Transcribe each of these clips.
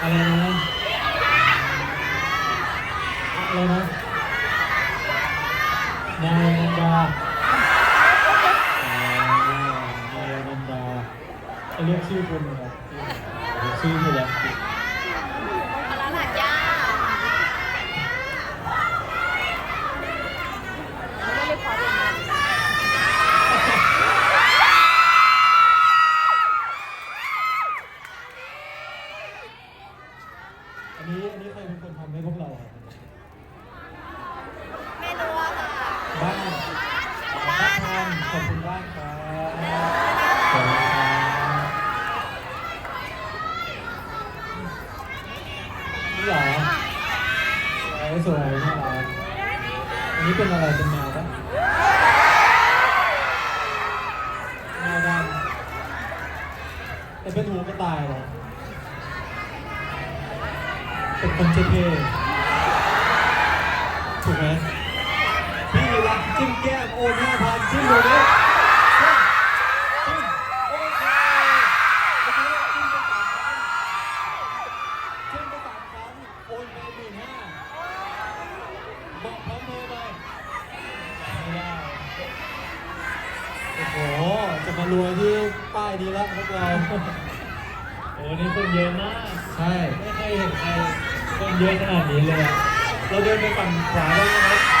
and then นี่เหรอสวยน่ารักอันนี้เป็นอะไรเป็นแมวปะแมวดำแต่เป็นหูกระต่ายเหรอเป็นคนเท่ๆถูกไหมพี่รักจิ้มแก้มโอนห้าพันจิ้มเลย ไปฝั่งขวาบ้างนะครับ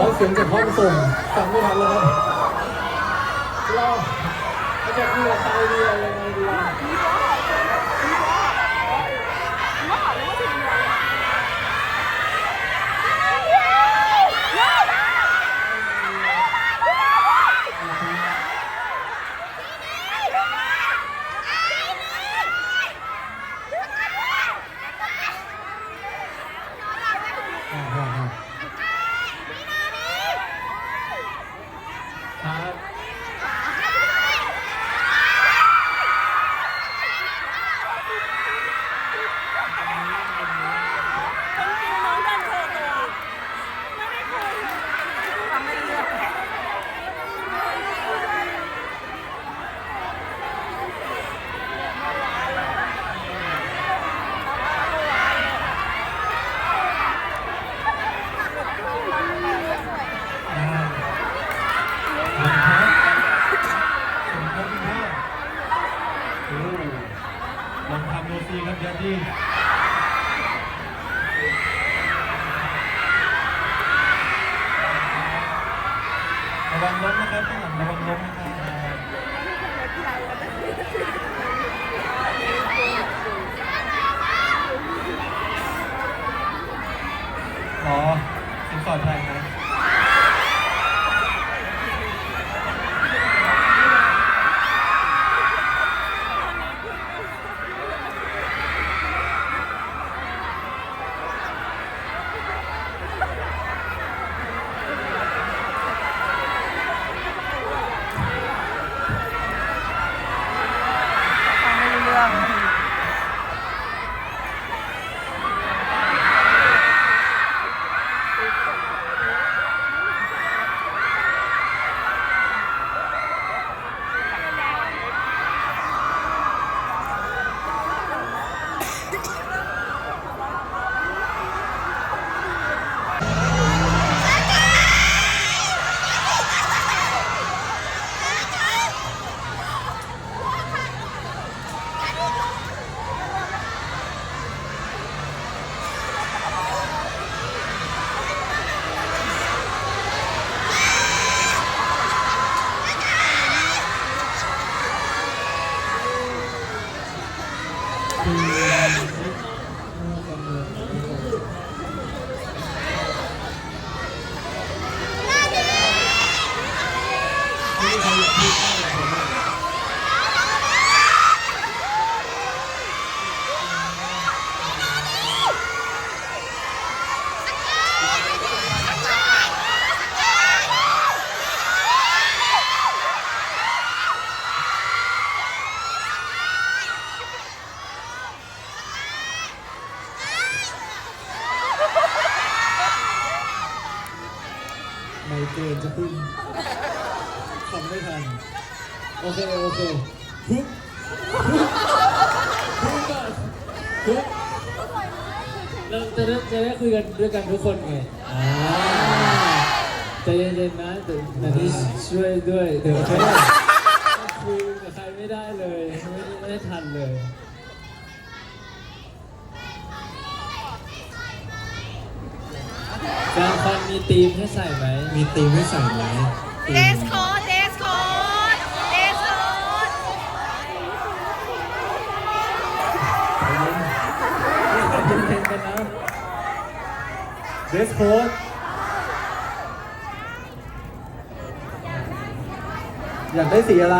ร้อเสียงจากห้องส่งฟังไม่ทันแล้วครับอาจารย์มีอะไรดีอะไรดีล่ ระวังล้มนะครับระวังล้มนะครับ ไมเกรนจะขึ้นทำไม่ทัน โอเค โอเคทุกทุกก่อนทุกเราจะได้จะได้คุยกันด้วยกันทุกคนไงอ่าใจเย็นๆนะแต่แต่ที่ช่วยด้วยเดี๋ยวไม่ได้คุยกับใครไม่ได้เลย ไม่ได้ไม่ได้ทันเลยแฟนคอน มีธีมให้ใส่ไหมมีตีมให้ใส่ไหมธีเดมสโค้ดเดสโค้ดเดสโค้ดเย็นๆกันนะเดสโค้ดอยากได้สีอะไร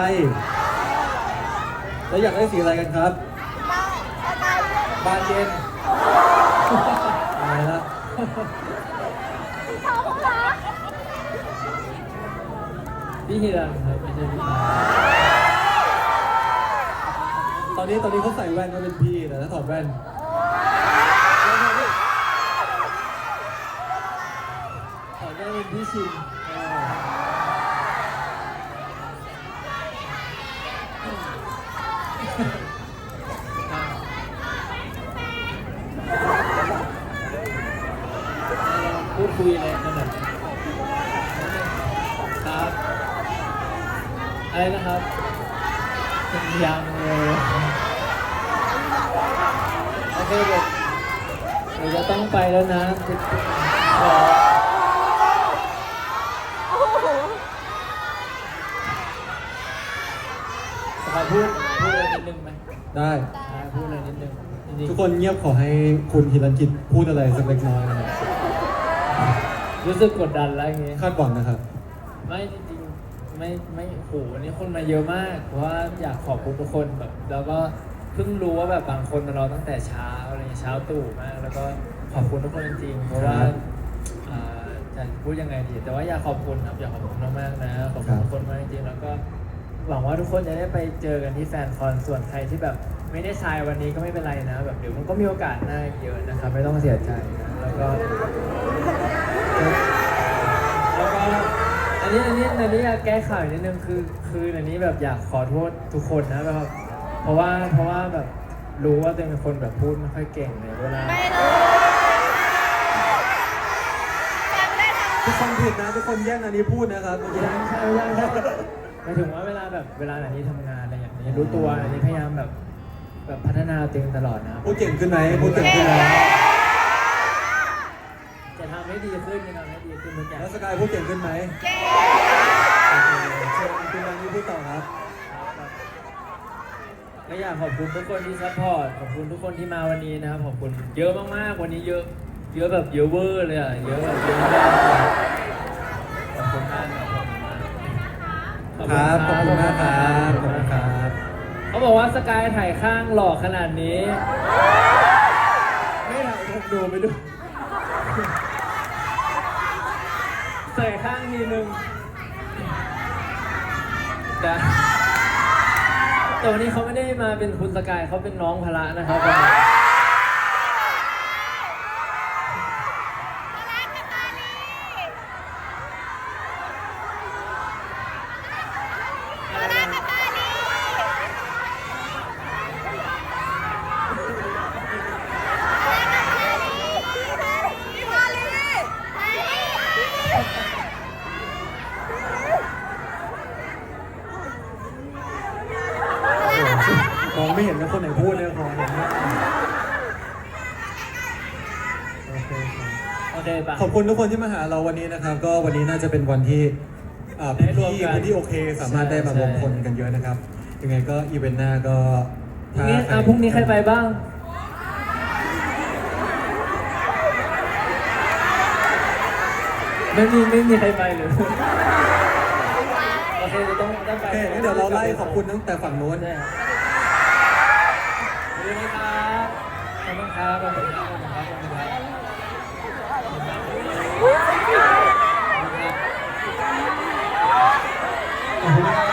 แล้วอยากได้สีอะไรกันครับบานเย็นอะไรละ พี่เฮียครับไม่ใช่พี่ตาตอนนี้ตอนนี้เขาใส่แว่นก็เป็นพี่แต่ถ้าถอดแว่นถอดแว่นเป็นพี่ชินเออ พูดคุยอะไรกันหน่อยครับ อะไรนะครับยังเลยโอเคเดี๋ยวเดี๋ยวจะต้องไปแล้วนะขอขอพูดพูดอะไรนิดนึงไหมได้ อ่าพูดอะไรนิดนึงจริงทุกคนเงียบขอให้คุณฮิรันกิจพูดอะไรสักเล็กน้อยนะครับๆรู้สึกกดดันแล้วอย่างงี้คาดหวังนะครับ ไม่จริงๆ ไม่ไม่โหวันนี้คนมาเยอะมากเพราะว่าอยากขอบคุณทุกคนแบบแล้วก็เพิ่งรู้ว่าแบบบางคนมารอตั้งแต่เช้าอะไรเงี้ยเช้าตู่มาก แล้วก็ขอบคุณทุกคนจริงๆเพราะว่าครับอ่าจะพูดยังไงดี แต่ว่าอยากขอบคุณครับอยากขอบคุณมากๆนะขอบคคุรัณบทุกคนมากจริงๆแล้วก็หวังว่าทุกคนจะได้ไปเจอกันที่แฟนคอนส่วนใครที่แบบไม่ได้ทรายวันนี้ก็ไม่เป็นไรนะ แบบเดี๋ยวมันก็มีโอกาสหน้าอีกเยอะนะครับ ไม่ต้องเสียใจนะแล้วก็แล้วก็อั นนี้อันนี้อันนี้อยากแก้ข่าวอีกนิดนึงคือ คืออันนี้แบบอยากขอโทษทุกคนนะแบบเพราะว่าเพราะว่าแบบรู้ว่าตัวเองเป็นคนแบบพูดไม่ค่อยเก่งเลยเวลาไม่รู้แต่ไม่ได้ทำทุกคนผิดนะทุกคนแย่งอันนี้พูดนะครับเมื่อกี้ ยังใช่ยังใช่หมายถึงว่าเวลาแบบเวลาอันนี้ทำงานอะไรอย่างนี้รู้ตัวอันนี้พยายามแบบแบบพัฒนาตัวเองตลอดนะพูดเก่งขึ้นไหมพูดเก่งขึ้นไหมจะทำให้ ดีขึ้นจะทำให้ดีขึ้นทุกอย่างแล้วสกายพูดเก่งขึ้นไหมเก่งโอเคเชิญคุณฮิรันนี่พูดต่อครับก็อยากขอบคุณทุกคนที่ซัพพอร์ตขอบคุณทุกคนที่มาวันนี้นะครับขอบคุณเยอะมากๆวันนี้เยอะ เยอะแบบเยอะเวอร์เลยอะเยอะแบบเยอะมากเลยขอบคุณมากครับขอบคุณครับขอบคุณมากครับขขออบบคุคุณณคครัรับบเขาบอกว่าสกายถ่ายข้างหล่อขนาดนี้ ไม่ถ่ายผมดูไปดู เสยข้างทีนึงแต่แต่วันนี้เขาไม่ได้มาเป็นคุณสกายเขาเป็นน้องพละนะครับวันนี้ อะไรนะ พี่พาลี ม องไม่เห็นนะคนไหนพูดเนี่ยของผมเนี่ยโอเคครับ โอเคปะ ขอบคุณทุกคนที่มาหาเราวันนี้นะครับ ก็วันนี้น่าจะเป็นวันที่อ่าได้พื้นรวมที่กันพื้นที่โอเค สามารถได้มาใช่ รวมคนกันเยอะนะครับ ยังไงก็อีเวนต์หน้าก็พรุ่งนี้อะพรุ่งนี้ใครไปบ้าง ไม่มีไม่มีใครไปเลยโอเคจะต้องต้องไป โอเคงั้นเดี๋ยวเราไล่ขอบคุณตั้งแต่ฝั่งนู้น ใช่ ดีครับขอบคุณครับขอบคุณครับขอบคุณครับขอบคุณครับขอบคุณครับ